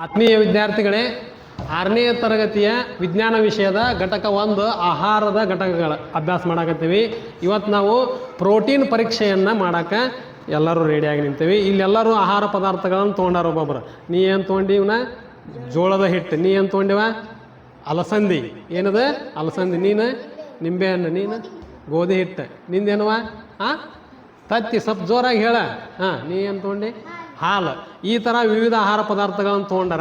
ಆತ್ಮೀಯ ವಿದ್ಯಾರ್ಥಿಗಳೇ, ಆರನೇ ತರಗತಿಯ ವಿಜ್ಞಾನ ವಿಷಯದ ಘಟಕ ಒಂದು, ಆಹಾರದ ಘಟಕಗಳ ಅಭ್ಯಾಸ ಮಾಡಕತ್ತೀವಿ. ಇವತ್ತು ನಾವು ಪ್ರೋಟೀನ್ ಪರೀಕ್ಷೆಯನ್ನು ಮಾಡಾಕ ಎಲ್ಲರೂ ರೆಡಿಯಾಗಿ ನಿಂತೀವಿ. ಇಲ್ಲೆಲ್ಲರೂ ಆಹಾರ ಪದಾರ್ಥಗಳನ್ನು ತೊಗೊಂಡಾರ ಒಬ್ಬೊಬ್ಬರು ನೀ ಏನು ತೊಗೊಂಡಿ ಇವನ? ಜೋಳದ ಹಿಟ್ಟು. ನೀ ಏನು ತೊಗೊಂಡಿವ? ಅಲಸಂದಿ. ಏನದ? ಅಲಸಂದಿ. ನೀನು? ನಿಂಬೆಹಣ್ಣು. ನೀನು? ಗೋಧಿ ಹಿಟ್ಟು. ನಿಂದೇನವ? ಹಾಂ ತತ್ತಿ. ಸ್ವಲ್ಪ ಜೋರಾಗಿ ಹೇಳ. ಹಾಂ, ನೀ ಏನು ತೊಗೊಂಡು? ಹಾಲು. ಈ ಥರ ವಿವಿಧ ಆಹಾರ ಪದಾರ್ಥಗಳನ್ನು ತೊಗೊಂಡಾರ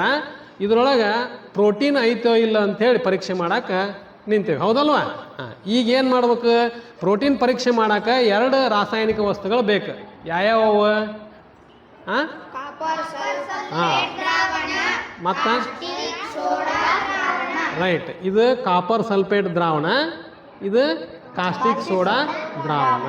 ಇದರೊಳಗೆ ಪ್ರೋಟೀನ್ ಐತೋ ಇಲ್ಲ ಅಂಥೇಳಿ ಪರೀಕ್ಷೆ ಮಾಡೋಕ್ಕೆ ನಿಂತೇವೆ. ಹೌದಲ್ವಾ? ಹಾಂ. ಈಗ ಏನು ಮಾಡ್ಬೇಕು? ಪ್ರೋಟೀನ್ ಪರೀಕ್ಷೆ ಮಾಡಕ್ಕೆ ಎರಡು ರಾಸಾಯನಿಕ ವಸ್ತುಗಳು ಬೇಕು. ಯಾವ್ಯಾವ ಹಾಂ. ಮತ್ತು? ರೈಟ್. ಇದು ಕಾಪರ್ ಸಲ್ಫೇಟ್ ದ್ರಾವಣ. ಇದು ಕಾಸ್ಟಿಕ್ ಸೋಡಾ ದ್ರಾವಣ.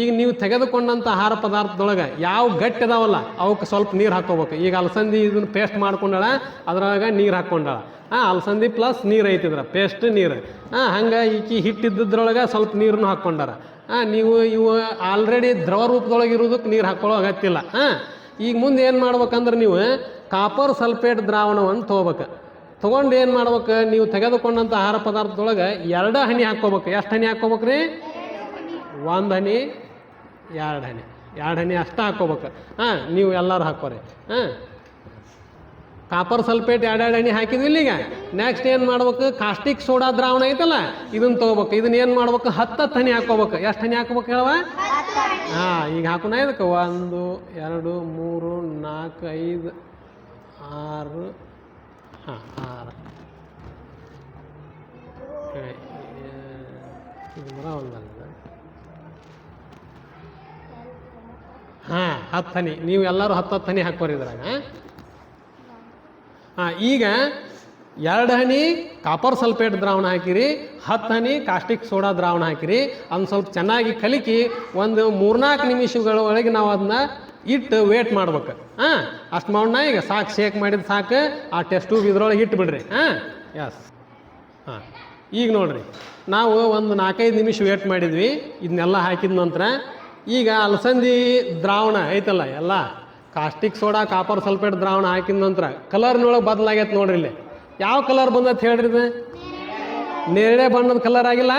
ಈಗ ನೀವು ತೆಗೆದುಕೊಂಡಂಥ ಆಹಾರ ಪದಾರ್ಥದೊಳಗೆ ಯಾವ ಗಟ್ಟಿ ಅದಾವಲ್ಲ, ಅವಕ್ಕೆ ಸ್ವಲ್ಪ ನೀರು ಹಾಕೋಬೇಕು. ಈಗ ಅಲಸಂದಿ ಇದನ್ನು ಪೇಸ್ಟ್ ಮಾಡ್ಕೊಂಡಾಳ ಅದ್ರೊಳಗೆ ನೀರು ಹಾಕ್ಕೊಂಡಾಳ ಹಾಂ ಅಲಸಂದಿ ಪ್ಲಸ್ ನೀರು ಐತಿದ್ರ ಪೇಸ್ಟ್ ನೀರು. ಹಾಂ ಹಂಗೆ ಈಕಿ ಹಿಟ್ಟಿದ್ದದ್ರೊಳಗೆ ಸ್ವಲ್ಪ ನೀರನ್ನು ಹಾಕ್ಕೊಂಡಾರ ಹಾಂ ನೀವು ಇವು ಆಲ್ರೆಡಿ ದ್ರವ ರೂಪದೊಳಗೆ ಇರೋದಕ್ಕೆ ನೀರು ಹಾಕ್ಕೊಳ್ಳೋ ಅಗತ್ಯ ಹಾಂ ಈಗ ಮುಂದೆ ಏನು ಮಾಡ್ಬೇಕಂದ್ರೆ ನೀವು ಕಾಪರ್ ಸಲ್ಫೇಟ್ ದ್ರಾವಣವನ್ನು ತೊಗೋಬೇಕು ತೊಗೊಂಡು ಏನು ಮಾಡ್ಬೇಕು? ನೀವು ತೆಗೆದುಕೊಂಡಂಥ ಆಹಾರ ಪದಾರ್ಥದೊಳಗೆ ಎರಡು ಹನಿ ಹಾಕ್ಕೋಬೇಕು. ಎಷ್ಟು ಹನಿ ಹಾಕ್ಕೋಬೇಕು ರೀ ಒಂದು ಹನಿ, ಎರಡು ಹನಿ. ಎರಡು ಹನಿ ಅಷ್ಟೇ ಹಾಕ್ಕೋಬೇಕು. ಹಾಂ, ನೀವು ಎಲ್ಲರೂ ಹಾಕೋರಿ ಹಾಂ. ಕಾಪರ್ ಸಲ್ಫೇಟ್ ಎರಡೆರಡು ಹಣಿ ಹಾಕಿದ್ವಿ ಇಲ್ಲಿಗ. ನೆಕ್ಸ್ಟ್ ಏನು ಮಾಡ್ಬೇಕು? ಕಾಸ್ಟಿಕ್ ಸೋಡಾ ದ್ರಾವಣ ಐತಲ್ಲ ಇದನ್ನ ತೊಗೋಬೇಕು. ಇದನ್ನ ಏನು ಮಾಡ್ಬೇಕು? ಹತ್ತತ್ತು ಹನಿ ಹಾಕೋಬೇಕು ಎಷ್ಟು ಹನಿ ಹಾಕ್ಬೇಕು ಹೇಳವ ಹಾಂ, ಈಗ ಹಾಕೋಣ. ಇದಕ್ಕೆ ಒಂದು, ಎರಡು, ಮೂರು, ನಾಲ್ಕು, ಐದು, ಆರು ಹಾಂ ಆರು ಇದು ಮರ ಹಾಂ ಹತ್ತು ಹನಿ ನೀವು ಎಲ್ಲರೂ ಹತ್ತು ಹತ್ತು ಹನಿ ಹಾಕೋರಿ ಇದ್ರಾಗ, ಹಾಂ? ಈಗ ಎರಡು ಹನಿ ಕಾಪರ್ ಸಲ್ಫೇಟ್ ದ್ರಾವಣ ಹಾಕಿರಿ ಹತ್ತು ಹನಿ ಕಾಸ್ಟಿಕ್ ಸೋಡಾ ದ್ರಾವಣ ಹಾಕಿರಿ ಅದನ್ನ ಸ್ವಲ್ಪ ಚೆನ್ನಾಗಿ ಕಲಿಕಿ, ಒಂದು ಮೂರ್ನಾಲ್ಕು ನಿಮಿಷಗಳ ಒಳಗೆ ನಾವು ಅದನ್ನ ಇಟ್ಟು ವೇಟ್ ಮಾಡ್ಬೇಕು. ಹಾಂ, ಅಷ್ಟು ಮಾಡೋಣ ಈಗ ಸಾಕು ಶೇಕ್ ಮಾಡಿದ ಸಾಕು, ಆ ಟೆಸ್ಟ್ ಟ್ಯೂಬ್ ಇದ್ರೊಳಗೆ ಇಟ್ಟು ಬಿಡ್ರಿ. ಹಾಂ ಎಸ್ ಹಾಂ, ಈಗ ನೋಡ್ರಿ, ನಾವು ಒಂದು ನಾಲ್ಕೈದು ನಿಮಿಷ ವೇಟ್ ಮಾಡಿದ್ವಿ ಇದನ್ನೆಲ್ಲ ಹಾಕಿದ ನಂತರ ಈಗ ಅಲಸಂದಿ ದ್ರಾವಣ ಐತಲ್ಲ ಎಲ್ಲ ಕಾಸ್ಟಿಕ್ ಸೋಡಾ ಕಾಪರ್ ಸಲ್ಫೇಟ್ ದ್ರಾವಣ ಹಾಕಿದ ನಂತರ ಕಲರ್ನೊಳಗೆ ಬದಲಾಗೈತೆ ನೋಡ್ರಿ ಇಲ್ಲಿ. ಯಾವ ಕಲರ್ ಬಂದತ್ ಹೇಳ್ರಿ ಇದು? ನೇರಳೆ ಬಣ್ಣದ ಕಲರ್ ಆಗಿಲ್ಲ?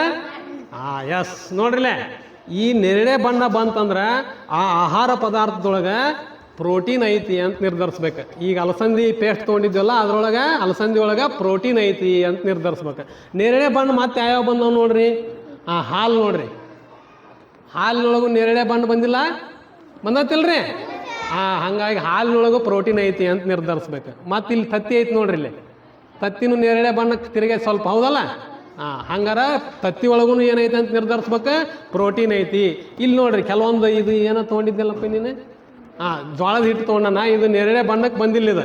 ಹಾಂ ಎಸ್ ನೋಡ್ರಿಲೆ ಈ ನೇರಳೆ ಬಣ್ಣ ಬಂತಂದ್ರೆ ಆ ಆಹಾರ ಪದಾರ್ಥದೊಳಗೆ ಪ್ರೋಟೀನ್ ಐತಿ ಅಂತ ನಿರ್ಧರಿಸ್ಬೇಕು. ಈಗ ಅಲಸಂದಿ ಪೇಸ್ಟ್ ತೊಗೊಂಡಿದ್ವಲ್ಲ, ಅದ್ರೊಳಗೆ ಅಲಸಂದಿ ಒಳಗೆ ಪ್ರೋಟೀನ್ ಐತಿ ಅಂತ ನಿರ್ಧರಿಸ್ಬೇಕು. ನೇರಳೆ ಬಣ್ಣ ಮತ್ತೆ ಯಾವ್ಯಾವ ಬಂದವು ನೋಡ್ರಿ? ಆ ಹಾಲು ನೋಡ್ರಿ. ಹಾಲಿನೊಳಗೂ ನೇರಳೆ ಬಣ್ಣ ಬಂದಿಲ್ಲ? ಬಂದತಿಲ್ರಿ? ಹಾಂ ಹಂಗಾಗಿ ಹಾಲಿನೊಳಗೂ ಪ್ರೋಟೀನ್ ಐತಿ ಅಂತ ನಿರ್ಧರಿಸ್ಬೇಕು. ಮತ್ತೆ ಇಲ್ಲಿ ತತ್ತಿ ಐತಿ ನೋಡ್ರಿ ಇಲ್ಲಿ. ತತ್ತಿನೂ ನೇರಳೆ ಬಣ್ಣಕ್ಕೆ ತಿರುಗಿ ಸ್ವಲ್ಪ ಹೌದಲ್ಲ? ಹಾಂ ಹಂಗಾರ ತತ್ತಿ ಒಳಗೂ ಏನೈತೆ ಅಂತ ನಿರ್ಧರಿಸ್ಬೇಕು? ಪ್ರೋಟೀನ್ ಐತಿ. ಇಲ್ಲಿ ನೋಡ್ರಿ ಕೆಲವೊಂದು ಇದು ಏನೋ ತೊಗೊಂಡಿದ್ದೆಲ್ಲಪ್ಪ ನೀನು? ಹಾಂ ಜೋಳದ ಹಿಟ್ಟು ತೊಗೊಂಡನ ಇದು ನೆರೆ ಬಣ್ಣಕ್ಕೆ ಬಂದಿಲ್ಲ ಇದು.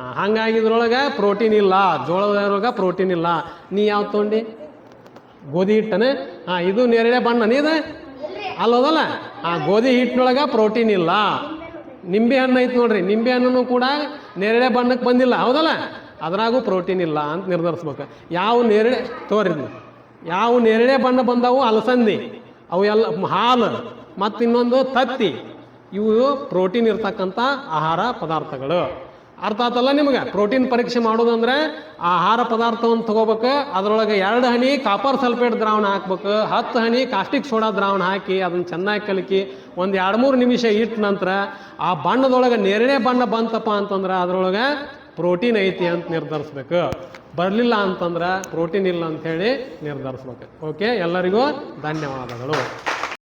ಹಾಂ ಹಂಗಾಗಿ ಇದ್ರೊಳಗೆ ಪ್ರೋಟೀನ್ ಇಲ್ಲ. ಜೋಳದೊಳಗೆ ಪ್ರೋಟೀನ್ ಇಲ್ಲ. ನೀ ಯಾವ್ದು ತೊಗೊಂಡು? ಗೋಧಿ ಹಿಟ್ಟನೆ? ಹಾಂ ಇದು ನೇರಳೆ ಬಣ್ಣ. ಇದು? ಅಲ್ಲೋದಲ್ಲ ಆ ಗೋಧಿ ಹಿಟ್ಟಿನೊಳಗೆ ಪ್ರೋಟೀನ್ ಇಲ್ಲ. ನಿಂಬೆ ಹಣ್ಣು ಐತೆ ನೋಡ್ರಿ. ನಿಂಬೆ ಹಣ್ಣು ಕೂಡ ನೇರಳೆ ಬಣ್ಣಕ್ಕೆ ಬಂದಿಲ್ಲ. ಹೌದಲ್ಲ? ಅದ್ರಾಗೂ ಪ್ರೋಟೀನ್ ಇಲ್ಲ ಅಂತ ನಿರ್ಧರಿಸ್ಬೇಕು. ಯಾವ ನೇರಳೆ ತೋರಿದ್ವಿ. ಯಾವ ನೇರಳೆ ಬಣ್ಣ ಬಂದವು? ಅಲಸಂದಿ. ಅವು ಎಲ್ಲ ಹಾಲು, ಮತ್ತು ಇನ್ನೊಂದು ತತ್ತಿ. ಇವು ಪ್ರೋಟೀನ್ ಇರ್ತಕ್ಕಂಥ ಆಹಾರ ಪದಾರ್ಥಗಳು. ಅರ್ಥ ಆತಲ್ಲ ನಿಮಗೆ? ಪ್ರೋಟೀನ್ ಪರೀಕ್ಷೆ ಮಾಡೋದಂದ್ರೆ ಆಹಾರ ಪದಾರ್ಥವನ್ನು ತಗೋಬೇಕು. ಅದರೊಳಗೆ ಎರಡು ಹನಿ ಕಾಪರ್ ಸಲ್ಫೇಟ್ ದ್ರಾವಣ ಹಾಕ್ಬೇಕು. ಹತ್ತು ಹನಿ ಕಾಸ್ಟಿಕ್ ಸೋಡಾ ದ್ರಾವಣ ಹಾಕಿ ಅದನ್ನು ಚೆನ್ನಾಗಿ ಕಲಕಿ ಒಂದು ಎರಡು ಮೂರು ನಿಮಿಷ ಇಟ್ಟ ನಂತರ ಆ ಬಣ್ಣದೊಳಗೆ ನೇರಳೆ ಬಣ್ಣ ಬಂತಪ್ಪ ಅಂತಂದ್ರೆ ಅದರೊಳಗೆ ಪ್ರೋಟೀನ್ ಐತಿ ಅಂತ ನಿರ್ಧರಿಸ್ಬೇಕು. ಬರಲಿಲ್ಲ ಅಂತಂದ್ರೆ ಪ್ರೋಟೀನ್ ಇಲ್ಲ ಅಂಥೇಳಿ ನಿರ್ಧರಿಸ್ಬೇಕು. ಓಕೆ ಎಲ್ಲರಿಗೂ ಧನ್ಯವಾದಗಳು.